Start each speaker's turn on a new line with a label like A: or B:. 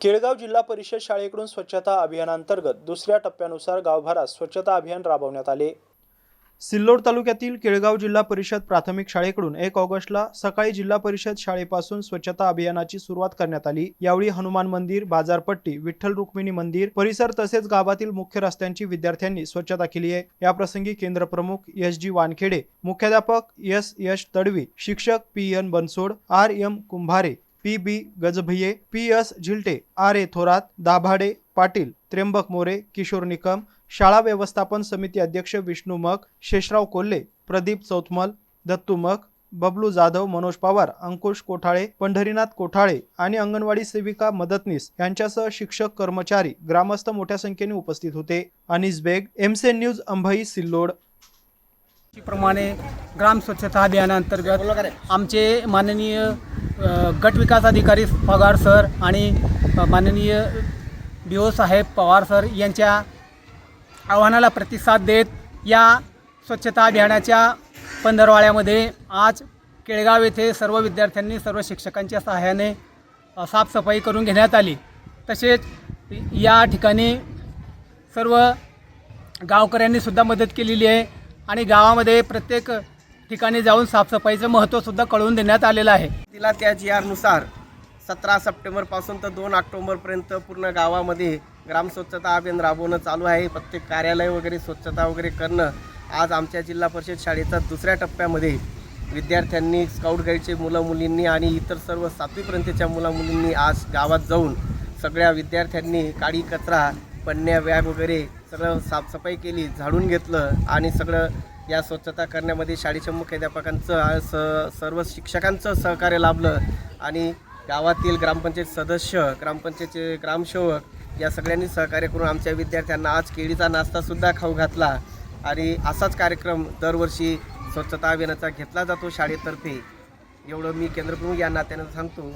A: केळगाव जिल्हा परिषद शाळेकडून स्वच्छता अभियानांतर्गत दुसऱ्या टप्प्यानुसार गावभरात स्वच्छता अभियान राबवण्यात आले. सिल्लोड तालुक्यातील केळगाव जिल्हा परिषद प्राथमिक शाळेकडून एक ऑगस्टला सकाळी जिल्हा परिषद शाळेपासून स्वच्छता अभियानाची सुरुवात करण्यात आली. यावेळी हनुमान मंदिर बाजारपट्टी विठ्ठल रुक्मिणी मंदिर परिसर तसेच गावातील मुख्य रस्त्यांची विद्यार्थ्यांनी स्वच्छता केली आहे. याप्रसंगी केंद्र प्रमुख एस जी वानखेडे मुख्याध्यापक एस यश तडवी शिक्षक P N Bansod R M Kumbhare P B Gajbhiye P S Jhilte R A Thorat Dabhade Patil Trimbak More Kishor Nikam शाळा व्यवस्थापन समिती अध्यक्ष विष्णू मक शेषराव कोल्हे प्रदीप चौथमल दत्तू मक बबलू जाधव मनोज पवार अंकुश कोठाळे पंढरीनाथ कोठाळे आणि अंगणवाडी सेविका मदतनीस यांच्यासह शिक्षक कर्मचारी ग्रामस्थ मोठ्या संख्येने उपस्थित होते. अनिस बेग एमसेन न्यूज अंभई सिल्लोड.
B: प्रमाणे ग्राम स्वच्छता अभियानांतर्गत आमचे माननीय गट विकास अधिकारी पगार सर आणि माननीय डी ओ साहेब पवार सर यांच्या आव्हानाला प्रतिसाद देत या स्वच्छता अभियानाच्या पंधरवाड्यामध्ये आज केळगाव येथे सर्व विद्यार्थ्यांनी सर्व शिक्षकांच्या सहाय्याने साफसफाई करून घेण्यात आली. तसेच या ठिकाणी सर्व गावकऱ्यांनी सुद्धा मदत केलेली आहे आणि गावामध्ये प्रत्येक ठिकाणी जाऊन साफसफाईचं महत्त्वसुद्धा कळवून देण्यात आलेलं आहे.
C: तिला त्या जी आरनुसार सतरा सप्टेंबरपासून तर दोन ऑक्टोबरपर्यंत पूर्ण गावामध्ये ग्राम स्वच्छता अभियान राबवणं चालू आहे. प्रत्येक कार्यालय वगैरे स्वच्छता वगैरे करणं आज आमच्या जिल्हा परिषद शाळेचा दुसऱ्या टप्प्यामध्ये विद्यार्थ्यांनी स्काउट गाईडचे मुलं मुलींनी आणि इतर सर्व सातवीपर्यंतच्या मुला मुलींनी आज गावात जाऊन सगळ्या विद्यार्थ्यांनी काडी कचरा पन्न्या बॅग वगैरे सगळं साफसफाई केली झाडून घेतलं आणि सगळं या स्वच्छता करण्यामध्ये शाळेच्या मुख्याध्यापकांचं स सर्व शिक्षकांचं सहकार्य लाभलं आणि गावातील ग्रामपंचायत सदस्य ग्रामपंचायतचे ग्रामसेवक या सगळ्यांनी सहकार्य करून आमच्या विद्यार्थ्यांना आज केळीचा नाश्तासुद्धा खाऊ घातला. आणि असाच कार्यक्रम दरवर्षी स्वच्छता अभियानाचा घेतला जातो शाळेतर्फे. एवढं मी केंद्रप्रमुख या नात्यानं सांगतो.